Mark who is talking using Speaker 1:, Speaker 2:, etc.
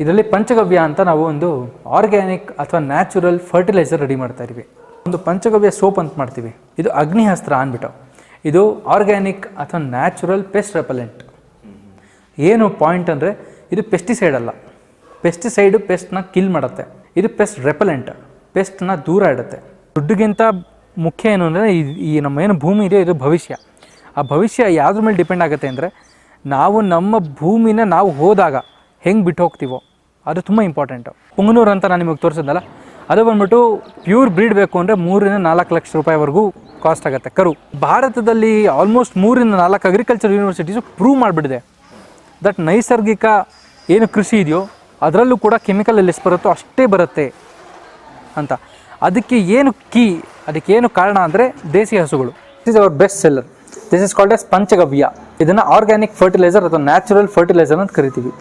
Speaker 1: ಇದರಲ್ಲಿ ಪಂಚಗವ್ಯ ಅಂತ ನಾವು ಒಂದು ಆರ್ಗ್ಯಾನಿಕ್ ಅಥವಾ ನ್ಯಾಚುರಲ್ ಫರ್ಟಿಲೈಸರ್ ರೆಡಿ ಮಾಡ್ತಾ ಇದೀವಿ ಒಂದು ಪಂಚಗವ್ಯ ಸೋಪ್ ಅಂತ ಮಾಡ್ತೀವಿ. ಇದು ಅಗ್ನಿಹಸ್ತ್ರ ಅಂದ್ಬಿಟ್ಟು. ಇದು ಆರ್ಗ್ಯಾನಿಕ್ ಅಥವಾ ನ್ಯಾಚುರಲ್ ಪೆಸ್ಟ್ ರೆಪಲೆಂಟ್ ಏನು ಪಾಯಿಂಟ್ ಅಂದರೆ ಇದು ಪೆಸ್ಟಿಸೈಡ್ ಅಲ್ಲ. ಪೆಸ್ಟಿಸೈಡು ಪೆಸ್ಟ್ನ ಕಿಲ್ ಮಾಡುತ್ತೆ. ಇದು ಪೆಸ್ಟ್ ರೆಪಲೆಂಟ್ ಪೆಸ್ಟ್ನ ದೂರ ಇಡುತ್ತೆ. ದುಡ್ಡಿಗಿಂತ ಮುಖ್ಯ ಏನು ಅಂದರೆ ಈ ನಮ್ಮ ಏನು ಭೂಮಿ ಇದೆ ಇದು ಭವಿಷ್ಯ. ಆ ಭವಿಷ್ಯ ಯಾವುದ್ರ ಮೇಲೆ ಡಿಪೆಂಡ್ ಆಗುತ್ತೆ ಅಂದರೆ ನಾವು ನಮ್ಮ ಭೂಮಿನ ನಾವು ಹೋದಾಗ ಹೆಂಗೆ ಬಿಟ್ಟು ಹೋಗ್ತೀವೋ, ಅದು ತುಂಬ ಇಂಪಾರ್ಟೆಂಟು ಪುಂಗನೂರು ಅಂತ ನಾನು ನಿಮಗೆ ತೋರಿಸಿದ್ನಲ್ಲ, ಅದು ಬಂದ್ಬಿಟ್ಟು ಪ್ಯೂರ್ ಬ್ರೀಡ್ ಬೇಕು ಅಂದರೆ ಮೂರರಿಂದ ನಾಲ್ಕು ಲಕ್ಷ ರೂಪಾಯಿವರೆಗೂ ಕಾಸ್ಟ್ ಆಗುತ್ತೆ. ಕರು, ಭಾರತದಲ್ಲಿ ಆಲ್ಮೋಸ್ಟ್ ಮೂರಿಂದ ನಾಲ್ಕು ಅಗ್ರಿಕಲ್ಚರ್ ಯೂನಿವರ್ಸಿಟೀಸು ಪ್ರೂವ್ ಮಾಡಿಬಿಟ್ಟಿದೆ. ದಟ್ ನೈಸರ್ಗಿಕ ಏನು ಕೃಷಿ ಇದೆಯೋ, ಅದರಲ್ಲೂ ಕೂಡ ಕೆಮಿಕಲ್ ಎಲ್ಲಿ ಬರುತ್ತೋ ಅಷ್ಟೇ ಬರುತ್ತೆ ಅಂತ. ಅದಕ್ಕೆ ಏನು ಕೀ ಅದಕ್ಕೆ ಏನು ಕಾರಣ ಅಂದರೆ ದೇಸಿ ಹಸುಗಳು. This is our best seller this is called as panchagavya ಇದನ್ನು ಆರ್ಗ್ಯಾನಿಕ್ ಫರ್ಟಿಲೈಸರ್ ಅಥವಾ ನ್ಯಾಚುರಲ್ ಫರ್ಟಿಲೈಸರ್ ಅಂತ ಕರಿತೀವಿ.